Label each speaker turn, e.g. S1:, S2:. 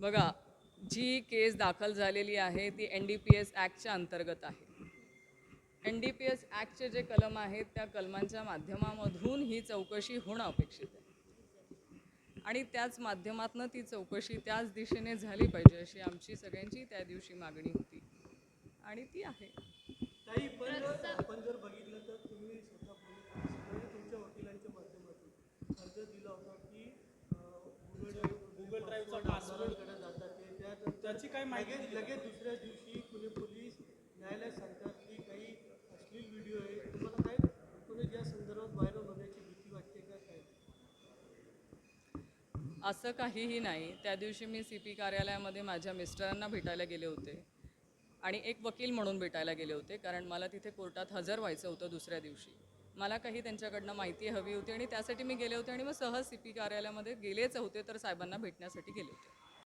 S1: बघा जी केस दाखल झालेली आहे ती एन डी पी एस ॲक्टच्या अंतर्गत आहे. एन डी पी एस ॲक्टचे जे कलम आहेत त्या कलमांच्या माध्यमामधून ही चौकशी होणं अपेक्षित आहे. आणि त्याच माध्यमातनं ती चौकशी त्याच दिशेने झाली पाहिजे अशी आमची सगळ्यांची त्या दिवशी मागणी होती. आणि ती आहे.
S2: पासवर्डकडे जातात. ते त्या त्याची काय माहिती लगेच दुसऱ्या दिवशी पुणे पोलीस न्यायालयात सांगतात की काही अश्लील व्हिडिओ आहे. तुम्हाला काय या संदर्भात व्हायरल होण्याची भीती वाटते का काय?
S1: असं काहीही नाही. त्या दिवशी मी सी पी कार्यालयामध्ये माझ्या मिस्टरांना भेटायला गेले होते. आणि एक वकील म्हणून भेटायला गेले होते कारण मला तिथे कोर्टात हजर व्हायचं होतं दुसऱ्या दिवशी. मला काही त्यांच्याकडनं माहिती हवी होती आणि त्यासाठी मी गेले होते आणि मग सहज सी पी कार्यालयामध्ये गेलेच होते तर साहेबांना भेटण्यासाठी गेले होते.